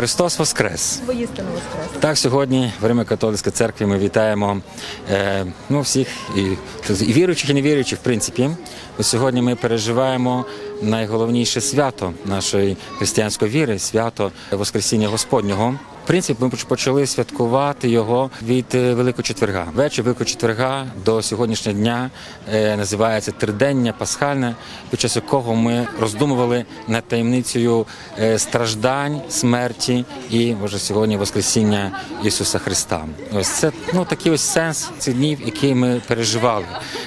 Христос Воскрес! Воістину воскрес. Так, сьогодні в Римо-католицькій церкві ми вітаємо е, ну, всіх і, і віруючих, і невіруючих, в принципі. Бо сьогодні ми переживаємо найголовніше свято нашої християнської віри, свято Воскресіння Господнього. Принципі, ми почали святкувати його від е, Великого четверга. Вечір Великого четверга до сьогоднішнього дня е, називається тридення пасхальне, під час якого ми роздумували над таємницею е, страждань, смерті і може сьогодні Воскресіння Ісуса Христа. Ось це ну такий ось сенс цих днів, які ми переживали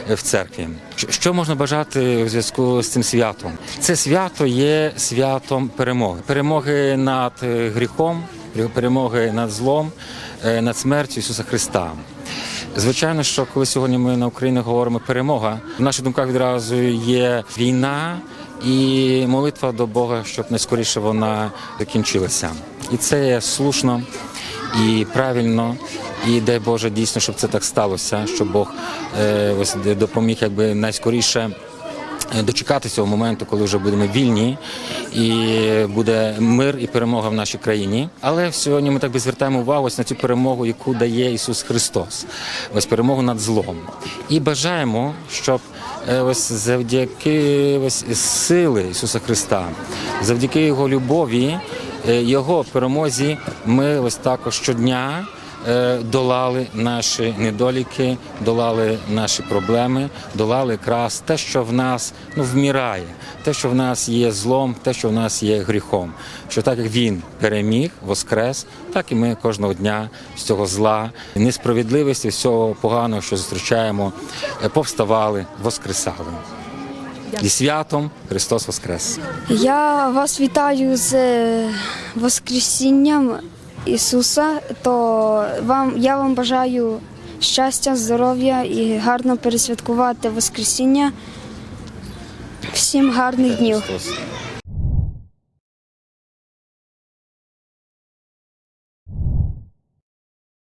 в церкві. Що- можна бажати у зв'язку з цим святом? Це свято є святом перемоги, перемоги над гріхом, перемоги над злом, е, над смертю Ісуса Христа. Звичайно, що коли сьогодні ми на Україні говоримо перемога, в наших думках відразу є війна і молитва до Бога, щоб найскоріше вона закінчилася. І це є слушно і правильно. І дай Боже дійсно, щоб це так сталося, щоб Бог е, ось допоміг якби найскоріше дочекатися цього моменту, коли вже будемо вільні, і буде мир і перемога в нашій країні. Але сьогодні ми так би звертаємо увагу ось на цю перемогу, яку дає Ісус Христос, ось перемогу над злом. І бажаємо, щоб е, ось завдяки ось сили Ісуса Христа, завдяки Його любові, е, Його перемозі, ми ось також щодня е, долали наші недоліки, долали наші проблеми, долали якраз те, що в нас ну, вмирає, те, що в нас є злом, те, що в нас є гріхом. Що так як він переміг, воскрес, так і ми кожного дня з цього зла, несправедливості, всього поганого, що зустрічаємо, е, повставали, воскресали. І святом Христос Воскрес! Я вас вітаю з е, Воскресінням Ісуса. То вам я вам бажаю щастя, здоров'я і гарно пересвяткувати Воскресіння. Всім гарних днів.